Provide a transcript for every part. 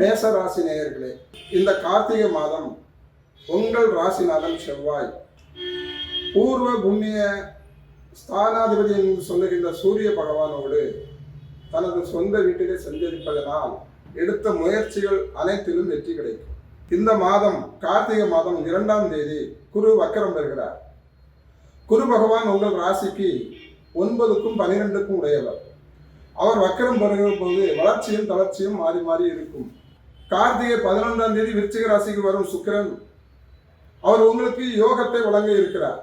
மேச ராசி நேயர்களே இந்த கார்த்திகை மாதம் உங்கள் ராசிநாதன் செவ்வாய். பூர்வ புண்ணிய ஸ்தானாதிபதி என்று சொல்லுகின்ற சூரிய பகவானோடு தனது சொந்த வீட்டிலே சஞ்சரிப்பதனால் எடுத்த முயற்சிகள் அனைத்திலும் வெற்றி கிடைக்கும். இந்த மாதம் கார்த்திகை மாதம் இரண்டாம் தேதி குரு வக்கரம் பெறுகிறார். குரு பகவான் உங்கள் ராசிக்கு ஒன்பதுக்கும் பனிரெண்டுக்கும் உடையவர். அவர் வக்கரம் பெறுகிற போது வளர்ச்சியும் தளர்ச்சியும் மாறி மாறி இருக்கும். கார்த்திகை பதினொன்றாம் தேதி விருச்சிக ராசிக்கு வரும் சுக்கிரன். அவர் உங்களுக்கு யோகத்தை வழங்க இருக்கிறார்.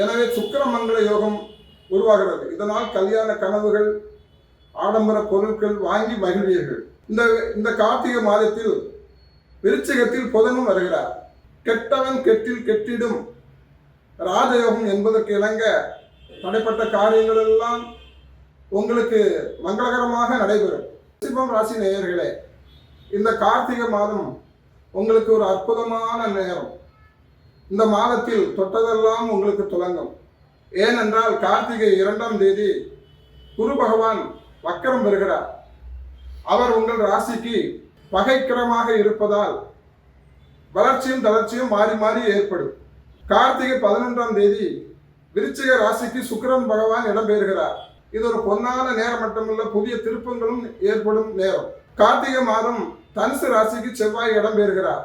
எனவே சுக்கிர மங்கள யோகம் உருவாகிறது. இதனால் கல்யாண கனவுகள் ஆடம்பர பொருட்கள் வாங்கி மகிழ்வீர்கள். இந்த இந்த கார்த்திகை மாதத்தில் விருச்சிகத்தில் புதனும் வருகிறார். கெட்டவன் கெட்டில் கெட்டிடும். ராஜயோகம் என்பதற்கு இணங்க தடைப்பட்ட காரியங்கள் எல்லாம் உங்களுக்கு மங்களகரமாக நடைபெறும். ரிஷபம் ராசி நேயர்களே இந்த கார்த்திகை மாதம் உங்களுக்கு ஒரு அற்புதமான நேரம். இந்த மாதத்தில் தொட்டதெல்லாம் உங்களுக்கு துலங்கும். ஏனென்றால் கார்த்திகை இரண்டாம் தேதி குரு பகவான் வக்கரம் பெறுகிறார். அவர் உங்கள் ராசிக்கு பகைக்கிரமாக இருப்பதால் வளர்ச்சியும் தளர்ச்சியும் மாறி மாறி ஏற்படும். கார்த்திகை பதினொன்றாம் தேதி விருச்சிக ராசிக்கு சுக்கரன் பகவான் இடம்பெறுகிறார் இது ஒரு பொன்னான நேரம் மட்டுமல்ல புதிய திருப்பங்களும் ஏற்படும் நேரம். கார்த்திகை மாதம் தனுசு ராசிக்கு செவ்வாய் இடம் பெறுகிறார்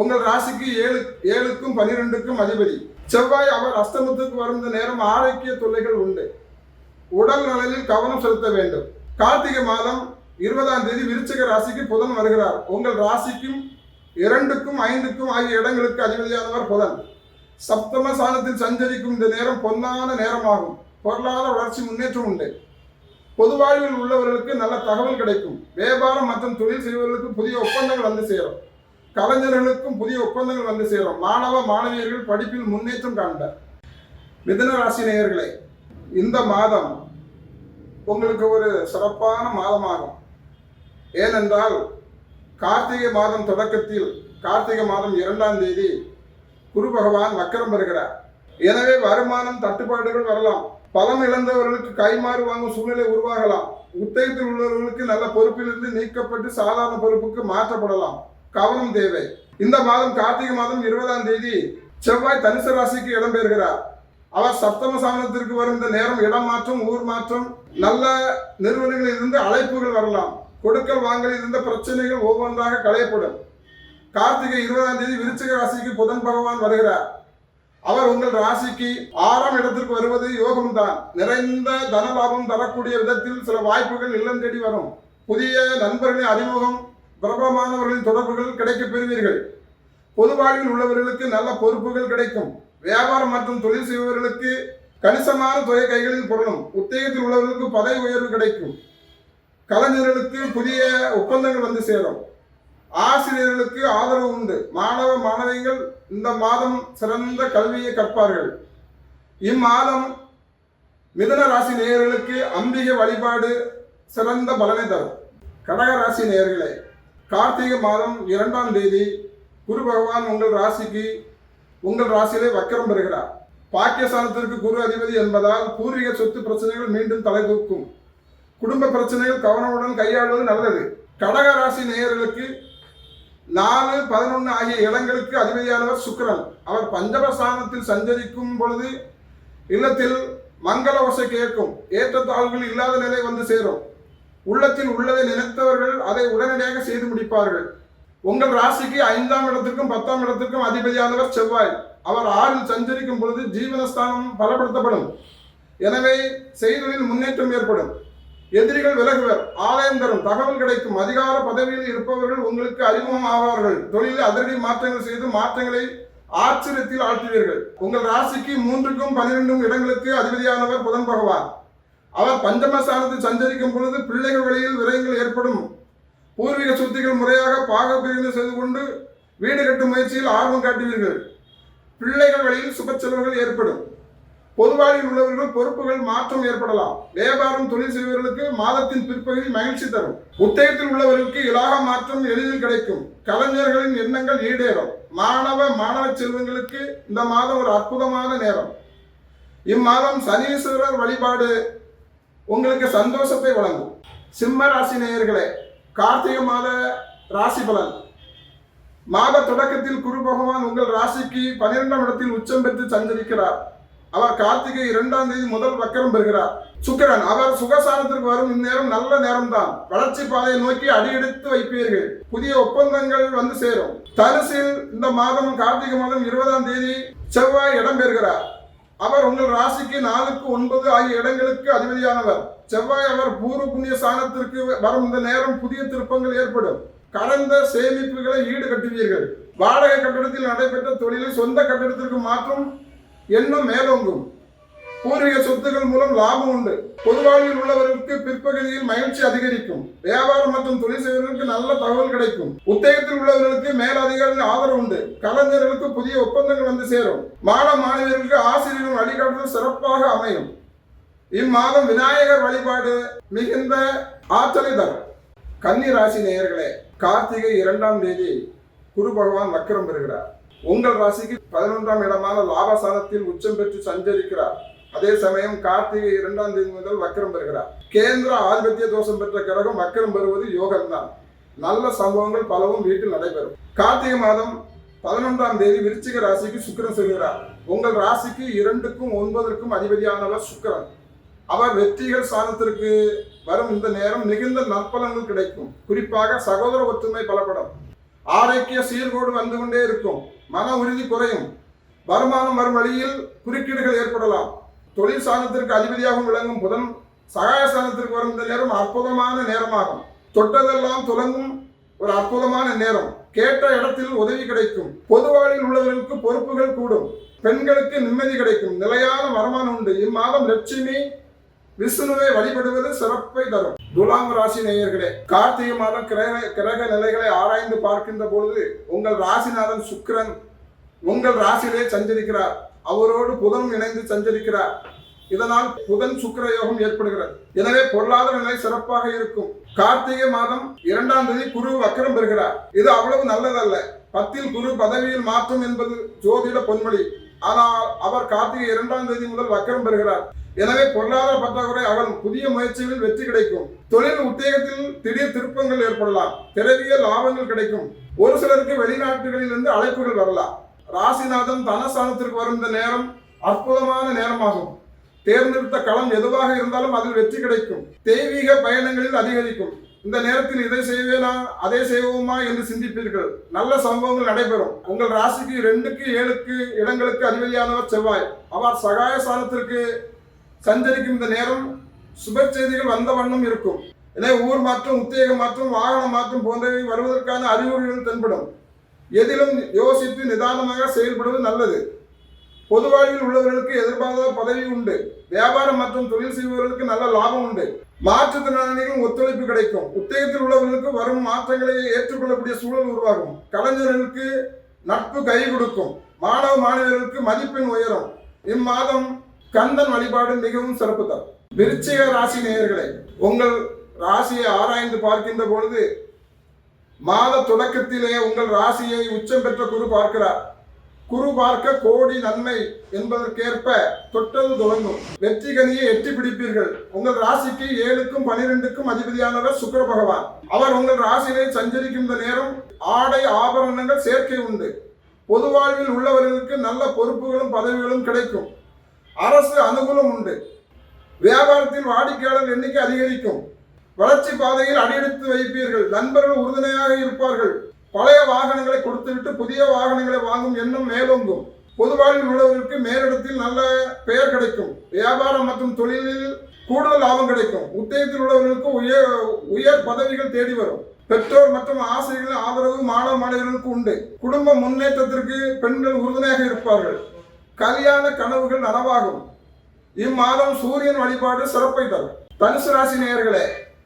உங்கள் ராசிக்கு ஏழு ஏழுக்கும் பனிரெண்டுக்கும் அதிபதி. செவ்வாய் அவர் அஸ்தமத்துக்கு வரும் இந்த நேரம் ஆரோக்கிய தொல்லைகள் உண்டு. உடல் நலனில் கவனம் செலுத்த வேண்டும். கார்த்திகை மாதம் இருபதாம் தேதி விருச்சிக ராசிக்கு புதன் வருகிறார். உங்கள் ராசிக்கும் இரண்டுக்கும் ஐந்துக்கும் ஆகிய இடங்களுக்கு அதிபதியானவர் புதன். சப்தம சாணத்தில் சஞ்சரிக்கும் இந்த நேரம் பொன்னான நேரமாகும். பொருளாதார வளர்ச்சி முன்னேற்றம் உண்டு. பொது வாழ்வில் உள்ளவர்களுக்கு நல்ல தகவல் கிடைக்கும். வியாபாரம் மற்றும் தொழில் செய்வர்களுக்கு புதிய ஒப்பந்தங்கள் வந்து சேரும். கலைஞர்களுக்கும் புதிய ஒப்பந்தங்கள் வந்து சேரும். மாணவ மாணவியர்கள் படிப்பில் முன்னேற்றம் காண்பர். மிதன ராசி நேயர்களே இந்த மாதம் உங்களுக்கு ஒரு சிறப்பான மாதமாகும். ஏனென்றால் கார்த்திகை மாதம் தொடக்கத்தில் கார்த்திகை மாதம் இரண்டாம் தேதி குரு பகவான் வக்கரம் வருகிறார். எனவே வருமானம் தட்டுப்பாடுகள் வரலாம். பலம் இழந்தவர்களுக்கு கைமாறு வாங்கும் சூழ்நிலை உருவாகலாம். உத்தேகத்தில் உள்ளவர்களுக்கு நல்ல பொறுப்பிலிருந்து நீக்கப்பட்டு சாதாரண பொறுப்புக்கு மாற்றப்படலாம். கவனம் தேவை. இந்த மாதம் கார்த்திகை மாதம் இருபதாம் தேதி செவ்வாய் தனுசு ராசிக்கு இடம்பெறுகிறார் அவர் சப்தம சாமனத்திற்கு வரும் இந்த நேரம் இடம் மாற்றம் ஊர் மாற்றம் நல்ல நிறுவனங்களில் இருந்து அழைப்புகள் வரலாம். கொடுக்கல் வாங்கலில் இருந்த பிரச்சனைகள் ஒவ்வொன்றாக களையப்படும். கார்த்திகை இருபதாம் தேதி விருச்சிக ராசிக்கு புதன் பகவான் வருகிறார். அவர் உங்கள் ராசிக்கு ஆறாம் இடத்திற்கு வருவது யோகம் தான் நிறைந்த தன லாபம் தரக்கூடிய விதத்தில் சில வாய்ப்புகள் இல்லம் தேடி வரும். புதிய நண்பர்களின் அறிமுகம் பிரபலமானவர்களின் தொடர்புகள் கிடைக்கப் பெறுவீர்கள். பொது வாழ்வில் உள்ளவர்களுக்கு நல்ல பொறுப்புகள் கிடைக்கும். வியாபாரம் மற்றும் தொழில் செய்பவர்களுக்கு கணிசமான தொகை கைகளில் பொருளும். உத்தியோகத்தில் உள்ளவர்களுக்கு பதவி உயர்வு கிடைக்கும். கலைஞர்களுக்கு புதிய ஒப்பந்தங்கள் வந்து சேரும். ஆசிரியர்களுக்கு ஆதரவு உண்டு. மாணவ மாணவிகள் இந்த மாதம் சிறந்த கல்வியை கற்பார்கள். இம்மாதம் மிதன ராசி நேயர்களுக்கு அம்பிகை வழிபாடு சிறந்த பலனை தரும். கடக ராசி நேயர்களே கார்த்திகை மாதம் இரண்டாம் தேதி குரு பகவான் உங்கள் ராசிக்கு உங்கள் ராசியிலே வக்கரம் பெறுகிறார். பாக்கியஸ்தானத்திற்கு குரு அதிபதி என்பதால் பூர்வீக சொத்து பிரச்சனைகள் மீண்டும் தலை தூக்கும். குடும்ப பிரச்சனைகள் கவனமுடன் கையாளுவது நல்லது. கடக ராசி நேயர்களுக்கு நாலு பதினொன்று ஆகிய இடங்களுக்கு அதிபதியானவர் சுக்கரன். அவர் பஞ்சமஸ்தானத்தில் சஞ்சரிக்கும் பொழுது இல்லத்தில் மங்கள ஓசை கேட்கும். ஏற்றத்தாழ்வுகள் இல்லாத நிலை வந்து சேரும். உள்ளத்தில் உள்ளதை நினைத்தவர்கள் அதை உடனடியாக செய்து முடிப்பார்கள். உங்கள் ராசிக்கு ஐந்தாம் இடத்திற்கும் பத்தாம் இடத்திற்கும் அதிபதியானவர் செவ்வாய். அவர் ஆறில் சஞ்சரிக்கும் பொழுது ஜீவனஸ்தானம் பலப்படுத்தப்படும். எனவே செய்தலில் முன்னேற்றம் ஏற்படும். எதிரிகள் விலகுவர். ஆலயம் தரும். தகவல் கிடைக்கும். அதிகார பதவியில் இருப்பவர்கள் உங்களுக்கு அறிமுகம் ஆவார்கள். தொழிலில் அதிரடி மாற்றங்கள் செய்து மாற்றங்களை ஆச்சரியத்தில் ஆழ்த்துவீர்கள். உங்கள் ராசிக்கு மூன்றுக்கும் பன்னிரெண்டும் இடங்களுக்கு அதிபதியானவர் புதன் பகவான். அவர் பஞ்சமஸ்தானத்தில் சஞ்சரிக்கும் பொழுது பிள்ளைகள் வழியில் விரயங்கள் ஏற்படும். பூர்வீக சொத்துக்கள் முறையாக பாக பிரிவினை செய்து கொண்டு வீடு கட்டும் முயற்சியில் ஆர்வம் காட்டுவீர்கள். பிள்ளைகள் வழியில் சுப செலவுகள் ஏற்படும். பொதுவாழில் உள்ளவர்கள் பொறுப்புகள் மாற்றம் ஏற்படலாம். வியாபாரம் தொழில் செய்வர்களுக்கு மாதத்தின் பிற்பகுதி மகிழ்ச்சி தரும். உத்தேகத்தில் உள்ளவர்களுக்கு இலாக மாற்றம் எளிதில் கிடைக்கும். கலைஞர்களின் எண்ணங்கள் ஈடேறும். மாணவ மாணவ செல்வங்களுக்கு இந்த மாதம் ஒரு அற்புதமான நேரம். இம்மாதம் சனீஸ்வரர் வழிபாடு உங்களுக்கு சந்தோஷத்தை வழங்கும். சிம்ம ராசி நேயர்களே கார்த்திகை மாத ராசி பலன். மாத தொடக்கத்தில் குரு பகவான் உங்கள் ராசிக்கு பன்னிரெண்டாம் இடத்தில் உச்சம் பெற்று சஞ்சரிக்கிறார். அவர் கார்த்திகை இரண்டாம் தேதி முதல் வக்கரம் பெறுகிறார். சுக்கரன் அவர் சுகசானத்திற்கு வரும் இந்நேரம் நல்ல நேரம்தான். வளர்ச்சி பாதையை நோக்கி அடியெடுத்து வைப்பீர்கள். புதிய ஒப்பந்தங்கள் வந்து சேரும். தனுசில் இந்த மாதம் கார்த்திகை மாதம் இருபதாம் தேதி செவ்வாய் இடம் பெறுகிறார். அவர் உங்கள் ராசிக்கு நாலுக்கு ஒன்பது ஆகிய இடங்களுக்கு அதிபதியானவர். செவ்வாய் அவர் பூர்வ புண்ணிய சாணத்திற்கு வரும் இந்த நேரம் புதிய திருப்பங்கள் ஏற்படும். கடந்த சேமிப்புகளை ஈடு கட்டுவீர்கள் வாடகை கட்டடத்தில் நடைபெற்ற தொழிலை சொந்த கட்டடத்திற்கு மாற்றும் எண்ணம் மேலோங்கும். பூர்வீக சொத்துக்கள் மூலம் லாபம் உண்டு. பொதுவாழ்வில் உள்ளவர்களுக்கு பிற்பகுதியில் மகிழ்ச்சி அதிகரிக்கும். வியாபாரம் மற்றும் தொழில் செய்வர்களுக்கு நல்ல தகவல் கிடைக்கும். உத்தேகத்தில் உள்ளவர்களுக்கு மேலதிகாரிகள் ஆதரவு உண்டு. கலைஞர்களுக்கு புதிய ஒப்பந்தங்கள் வந்து சேரும். மாணவ மாணவியர்களுக்கு ஆசிரியர்கள் வழிகாட்டுதல் சிறப்பாக அமையும். இம்மாதம் விநாயகர் வழிபாடு மிகுந்த ஆற்றலை தரும். கன்னி ராசி நேயர்களே கார்த்திகை இரண்டாம் தேதி குரு பகவான் வக்கரம் பெறுகிறார். உங்கள் ராசிக்கு பதினொன்றாம் இடமான லாபசானத்தில் உச்சம் பெற்று சஞ்சரிக்கிறார். அதே சமயம் கார்த்திகை இரண்டாம் தேதி முதல் வக்கரம் பெறுகிறார். கேந்திர ஆதிபத்திய தோஷம் பெற்ற கிரகம் வக்கரம் பெறுவது யோகம்தான். நல்ல சம்பவங்கள் பலவும் வீட்டில் நடைபெறும். கார்த்திகை மாதம் பதினொன்றாம் தேதி விருச்சிக ராசிக்கு சுக்கரன் செல்கிறார். உங்கள் ராசிக்கு இரண்டுக்கும் ஒன்பதற்கும் அதிபதியானவர் சுக்கரன். அவர் வெற்றிகள் சாதத்திற்கு வரும் இந்த நேரம் மிகுந்த நற்பலன்கள் கிடைக்கும். குறிப்பாக சகோதர ஒற்றுமை பலப்படும். ஆரோக்கிய சீர்கோடு வந்து கொண்டே இருக்கும். மன உறுதி குறையும். வருமானம் வரும் வழியில் குறுக்கீடுகள் ஏற்படலாம். தொழில் சாதனத்திற்கு அதிபதியாகவும் விளங்கும் புதன் சகாய சாதனத்திற்கு வரும் இந்த நேரம் அற்புதமான நேரமாகும். தொட்டதெல்லாம் துலங்கும் ஒரு அற்புதமான நேரம். கேட்ட இடத்தில் உதவி கிடைக்கும். பொதுவாளில் உள்ளவர்களுக்கு பொறுப்புகள் கூடும். பெண்களுக்கு நிம்மதி கிடைக்கும். நிலையான வருமானம் உண்டு. இம்மாதம் லட்சுமி விஷ்ணுவை வழிபடுவது சிறப்பை தரும். துலாம் ராசி நேயர்களே கார்த்திகை மாதம் கிரக கிரக நிலைகளை ஆராய்ந்து பார்க்கின்ற பொழுது உங்கள் ராசிநாதன் சுக்கிரன் உங்கள் ராசியிலே சஞ்சரிக்கிறார். அவரோடு புதனும் இணைந்து சஞ்சரிக்கிறார். இதனால் புதன் சுக்கர யோகம் ஏற்படுகிறது. எனவே பொருளாதார நிலை சிறப்பாக இருக்கும். கார்த்திகை மாதம் இரண்டாம் தேதி குரு வக்கரம் பெறுகிறார். இது அவ்வளவு நல்லதல்ல. பத்தில் குரு பதவியில் மாற்றம் என்பது ஜோதிட பொன்மொழி. ஆனால் அவர் கார்த்திகை இரண்டாம் தேதி முதல் வக்கரம் பெறுகிறார். எனவே பொருளாதார பற்றாக்குறை அவன் புதிய முயற்சிகளில் வெற்றி கிடைக்கும். தொழில் உத்தேகத்தில் திடீர் திருப்பங்கள் ஏற்படலாம். பிறவிய லாபங்கள் கிடைக்கும். ஒரு சிலருக்கு வெளிநாட்டுகளில் இருந்து அழைப்புகள் வரலாம். ராசிநாதன் தனஸ்தானத்திற்கு வரும் இந்த நேரம் அற்புதமான நேரமாகும். தேர்ந்தெடுத்த களம் எதுவாக இருந்தாலும் அதில் வெற்றி கிடைக்கும். தெய்வீக பயணங்களில் அதிகரிக்கும். இந்த நேரத்தில் இதை செய்வேனா அதை செய்வோமா என்று சிந்திப்பீர்கள். நல்ல சம்பவங்கள் நடைபெறும். உங்கள் ராசிக்கு ரெண்டுக்கு ஏழுக்கு இடங்களுக்கு அதிபதியானவர் செவ்வாய். அவர் சகாய ஸ்தானத்திற்கு சஞ்சரிக்கும் இந்த நேரம் சுப செய்திகள் வந்த வண்ணம் இருக்கும். எனவே ஊர் மாற்றம் உத்தேக மாற்றம் வாகன மாற்றம் போன்றவை வருவதற்கான அறிகுறிகள் தென்படும். எதிலும் யோசித்து நிதானமாக செயல்படுவது நல்லது. பொது வாழ்வில் உள்ளவர்களுக்கு எதிர்பாராத பதவி உண்டு. வியாபாரம் மற்றும் தொழில் செய்பவர்களுக்கு நல்ல லாபம் உண்டு. மாற்றுத்திறனாளிகளும் ஒத்துழைப்பு கிடைக்கும். உத்தேகத்தில் உள்ளவர்களுக்கு வரும் மாற்றங்களை ஏற்றுக்கொள்ளக்கூடிய சூழல் உருவாகும். கலைஞர்களுக்கு நட்பு கை கொடுக்கும். மாணவ மாணவர்களுக்கு மதிப்பெண் உயரும். இம்மாதம் கந்தன் வழிபாடு மிகவும் சிறப்பு தரும் விருச்சிக ராசி நேயர்களை உங்கள் ராசியை ஆராய்ந்து பார்க்கின்ற பொழுது மாத தொடக்கத்திலே உங்கள் ராசியை உச்சம் பெற்ற குரு பார்க்கிறார். குரு பார்க்க கோடி நன்மை என்பதற்கேற்ப தொட்டது தொடங்கும். வெற்றி கனியை எட்டி பிடிப்பீர்கள். உங்கள் ராசிக்கு ஏழுக்கும் பனிரெண்டுக்கும் அதிபதியானவர் சுக்கர பகவான். அவர் உங்கள் ராசியிலே சஞ்சரிக்கும் இந்த நேரம் ஆடை ஆபரணங்கள் சேர்க்கை உண்டு. பொது வாழ்வில் உள்ளவர்களுக்கு நல்ல பொறுப்புகளும் பதவிகளும் கிடைக்கும். அரசு அனுகூலம் உண்டு. வியாபாரத்தில் வாடிக்கையாளர் எண்ணிக்கை அதிகரிக்கும். வளர்ச்சி பாதையில் அடியெடுத்து வைப்பீர்கள். நண்பர்கள் உறுதுணையாக இருப்பார்கள். பழைய வாகனங்களை கொடுத்துவிட்டு புதிய வாகனங்களை வாங்கும் எண்ணம் மேலோங்கும். பொதுவாழ்வில் உள்ளவர்களுக்கு மேலிடத்தில் நல்ல பெயர் கிடைக்கும். வியாபாரம் மற்றும் தொழிலில் கூடுதல் லாபம் கிடைக்கும். உத்தியோகத்தில் உள்ளவர்களுக்கு உயர் உயர் பதவிகள் தேடி வரும். பெற்றோர் மற்றும் ஆசிரியர்களின் ஆதரவு மாணவ மாணவர்களுக்கு உண்டு. குடும்ப முன்னேற்றத்திற்கு பெண்கள் உறுதுணையாக இருப்பார்கள். கல்யாண கனவுகள் நனவாகும். இம்மாதம் சூரியன் வழிபாடு சிறப்பை தரும். தனுசு ராசி நேயர்களே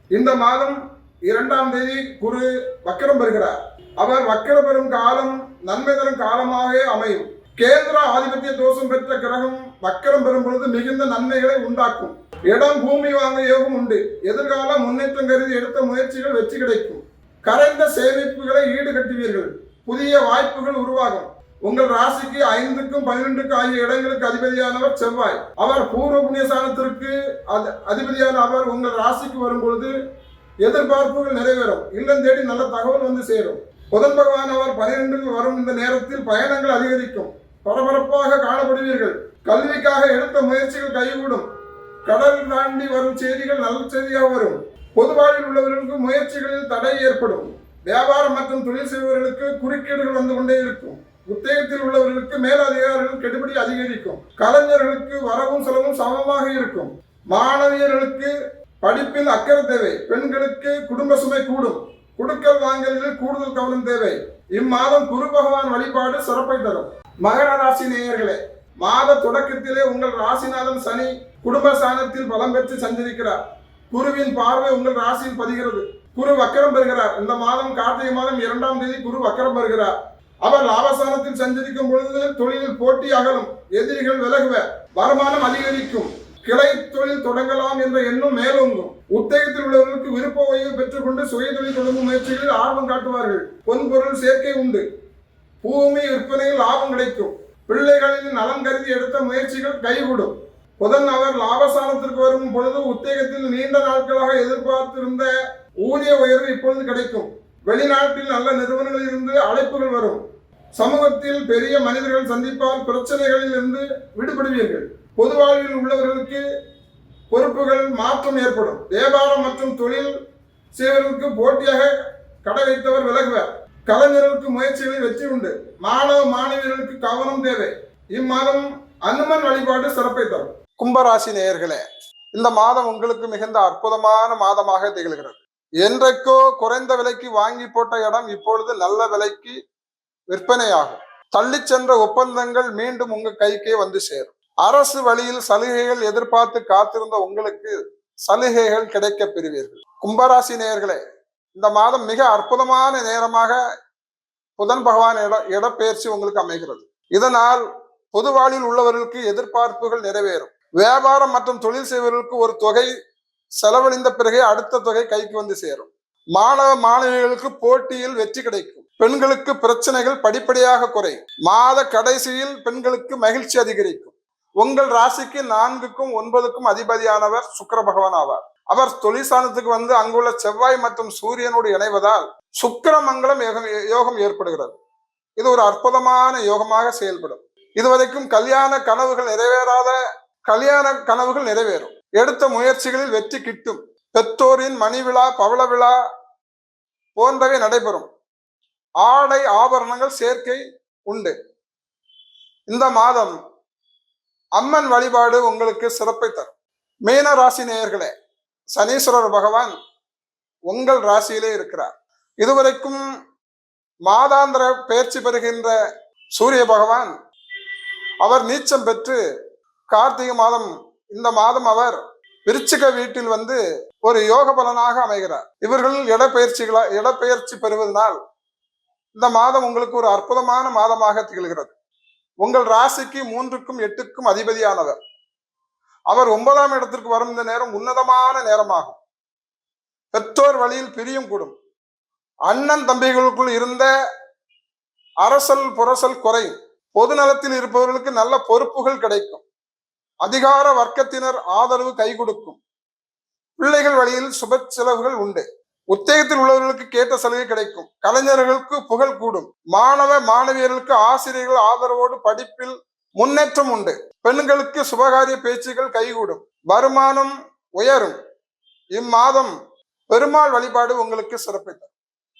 இந்த மாதம் இரண்டாம் தேதி குரு வக்கரம் பெறுகிறார். அவர் வக்கரம் பெறும் காலம் நன்மை தரும் காலமாகவே அமையும். கேந்திர ஆதிபத்திய தோஷம் பெற்ற கிரகம் வக்கரம் பெறும் பொழுது மிகுந்த நன்மைகளை உண்டாக்கும். இடம் பூமி வாங்க யோகம் உண்டு. எதிர்கால முன்னேற்றம் கருதி எடுத்த முயற்சிகள் வெற்றி கிடைக்கும். கரைந்த சேமிப்புகளை ஈடுகட்டுவீர்கள். புதிய வாய்ப்புகள் உருவாகும். உங்கள் ராசிக்கு ஐந்துக்கும் பன்னிரெண்டுக்கும் ஆகிய இடங்களுக்கு அதிபதியானவர் செவ்வாய். அவர் பூர்வ புண்ணியஸ்தானத்திற்கு அதி- அதிபதியான அவர் உங்கள் ராசிக்கு வரும் பொழுது எதிர்பார்ப்புகள் நிறைவேறும். இல்லம் தேடி நல்ல தகவல் வந்து சேரும். புதன் பகவான் அவர் பனிரெண்டுக்கு வரும் இந்த நேரத்தில் பயணங்கள் அதிகரிக்கும். பரபரப்பாக காணப்படுவீர்கள். கல்விக்காக எடுத்த முயற்சிகள் கைகூடும். கடல் தாண்டி வரும் செய்திகள் நல்ல செய்தியாக வரும். பொது வாழ்வில் உள்ளவர்களுக்கு முயற்சிகளில் தடை ஏற்படும். வியாபாரம் மற்றும் தொழில் செய்பவர்களுக்கு குறுக்கீடுகள் வந்து கொண்டே இருக்கும். உத்தியோகத்தில் உள்ளவர்களுக்கு மேலதிகாரிகள் கெடுபடி அதிகரிக்கும். கலைஞர்களுக்கு வரவும் செலவும் சமமாக இருக்கும். மாணவியர்களுக்கு படிப்பில் அக்கறை தேவை. பெண்களுக்கு குடும்ப சுமை கூடும். குடுக்கல் வாங்கலில் கூடுதல் கவனம் தேவை. இம்மாதம் குரு பகவான் வழிபாடு சிறப்பை தரும். மகர ராசி நேயர்களே மாத தொடக்கத்திலே உங்கள் ராசிநாதன் சனி குடும்ப ஸ்தானத்தில் பலம் பெற்று சஞ்சரிக்கிறார். குருவின் பார்வை உங்கள் ராசியில் பதிகிறது. குரு வக்கரம் பெறுகிறார். இந்த மாதம் கார்த்திகை மாதம் இரண்டாம் தேதி குரு வக்கரம் பெறுகிறார். அவர் லாபசாரத்தில் சஞ்சரிக்கும் பொழுது தொழிலில் போட்டி அகலும் எதிரிகள் விலகுவர் வருமானம் அதிகரிக்கும். கிளை தொழில் தொடங்கலாம் என்ற எண்ணம் மேலோங்கும். உத்தேகத்தில் உள்ளவர்களுக்கு விருப்ப ஓய்வு பெற்றுக்கொண்டு சுய தொழில் தொடங்கும் முயற்சிகளில் ஆர்வம் காட்டுவார்கள். பொன்பொருள் சேர்க்கை உண்டு. பூமி விற்பனையில் லாபம் கிடைக்கும். பிள்ளைகளின் நலன் கருதி எடுத்த முயற்சிகள் கைகூடும். புதன் அவர் லாபஸ்தானத்திற்கு வரும் பொழுது உத்தேகத்தில் நீண்ட நாட்களாக எதிர்பார்த்திருந்த ஊதிய உயர்வு இப்பொழுது கிடைக்கும். வெளிநாட்டில் நல்ல நிறுவனங்களில் இருந்து அழைப்புகள் வரும். சமூகத்தில் பெரிய மனிதர்கள் சந்திப்பால் பிரச்சனைகளில் இருந்து விடுபடுவீர்கள். பொது வாழ்வில் உள்ளவர்களுக்கு பொறுப்புகள் மாற்றம் ஏற்படும். வியாபாரம் மற்றும் தொழில் செய்வதற்கு போட்டியாக கடை வைத்தவர் விலகுவர். கலைஞர்களுக்கு முயற்சிகளில் வெற்றி உண்டு. மாணவ மாணவியர்களுக்கு கவனம் தேவை. இம்மாதம் அனுமன் வழிபாடு சிறப்பை தரும். கும்பராசி நேயர்களே இந்த மாதம் உங்களுக்கு மிகுந்த அற்புதமான மாதமாக திகழ்கிறது. என்றைக்கோ குறைந்த விலைக்கு வாங்கி போட்ட இடம் இப்பொழுது நல்ல விலைக்கு விற்பனையாகும். தள்ளி சென்ற ஒப்பந்தங்கள் மீண்டும் உங்க கைக்கே வந்து சேரும். அரசு வழியில் சலுகைகள் எதிர்பார்த்து காத்திருந்த உங்களுக்கு சலுகைகள் கிடைக்க பெறுவீர்கள். கும்பராசி நேயர்களே இந்த மாதம் மிக அற்புதமான நேரமாக புதன் பகவான் இட இடப்பெயர்ச்சி உங்களுக்கு அமைகிறது. இதனால் பொது வாழ்வில் உள்ளவர்களுக்கு எதிர்பார்ப்புகள் நிறைவேறும். வியாபாரம் மற்றும் தொழில் செய்வர்களுக்கு ஒரு தொகை செலவழிந்த பிறகு அடுத்த தொகை கைக்கு வந்து சேரும். மாணவ மாணவிகளுக்கு போட்டியில் வெற்றி கிடைக்கும். பெண்களுக்கு பிரச்சனைகள் படிப்படியாக குறையும். மாத கடைசியில் பெண்களுக்கு மகிழ்ச்சி அதிகரிக்கும். உங்கள் ராசிக்கு நான்குக்கும் ஒன்பதுக்கும் அதிபதியானவர் சுக்கிர பகவான் ஆவார். அவர் தொழிற்சாலத்துக்கு வந்து அங்குள்ள செவ்வாய் மற்றும் சூரியனோடு இணைவதால் சுக்கிரமங்கலம் யோகம் யோகம் ஏற்படுகிறது. இது ஒரு அற்புதமான யோகமாக செயல்படும். இதுவரைக்கும் கல்யாண கனவுகள் நிறைவேறாத கல்யாண கனவுகள் நிறைவேறும். எடுத்த முயற்சிகளில் வெற்றி கிட்டும். பெற்றோரின் மணி விழா பவள விழா போன்றவை நடைபெறும். ஆடை ஆபரணங்கள் சேர்க்கை உண்டு. இந்த மாதம் அம்மன் வழிபாடு உங்களுக்கு சிறப்பை தரும். மீன ராசி நேயர்களே சனீஸ்வரர் பகவான் உங்கள் ராசியிலே இருக்கிறார். இதுவரைக்கும் மாதாந்திர பயிற்சி பெறுகின்ற சூரிய பகவான் அவர் நீச்சம் பெற்று கார்த்திகை மாதம் இந்த மாதம் அவர் விருச்சிக வீட்டில் வந்து ஒரு யோக பலனாக அமைகிறார். இவர்கள் இடப்பெயர்ச்சிகளா இடப்பெயர்ச்சி பெறுவதனால் இந்த மாதம் உங்களுக்கு ஒரு அற்புதமான மாதமாக திகழ்கிறது. உங்கள் ராசிக்கு மூன்றுக்கும் எட்டுக்கும் அதிபதியானவர். அவர் ஒன்பதாம் இடத்திற்கு வரும் இந்த நேரம் உன்னதமான நேரமாகும். பெற்றோர் வழியில் பிரியும் கூடும். அண்ணன் தம்பிகளுக்குள் இருந்த அரசல் புரசல் குறையும். பொது நலத்தில் இருப்பவர்களுக்கு நல்ல பொறுப்புகள் கிடைக்கும். அதிகார வர்க்கத்தினர் ஆதரவு கை கொடுக்கும். பிள்ளைகள் வழியில் சுப செலவுகள் உண்டு. உத்தேகத்தில் உள்ளவர்களுக்கு கேட்ட சலுகை கிடைக்கும். கலைஞர்களுக்கு புகழ் கூடும். மாணவ மாணவியர்களுக்கு ஆசிரியர்கள் ஆதரவோடு படிப்பில் முன்னேற்றம் உண்டு. பெண்களுக்கு சுபகாரிய பேச்சுகள் கைகூடும். வருமானம் உயரும். இம்மாதம் பெருமாள் வழிபாடு உங்களுக்கு சிறப்பித்தது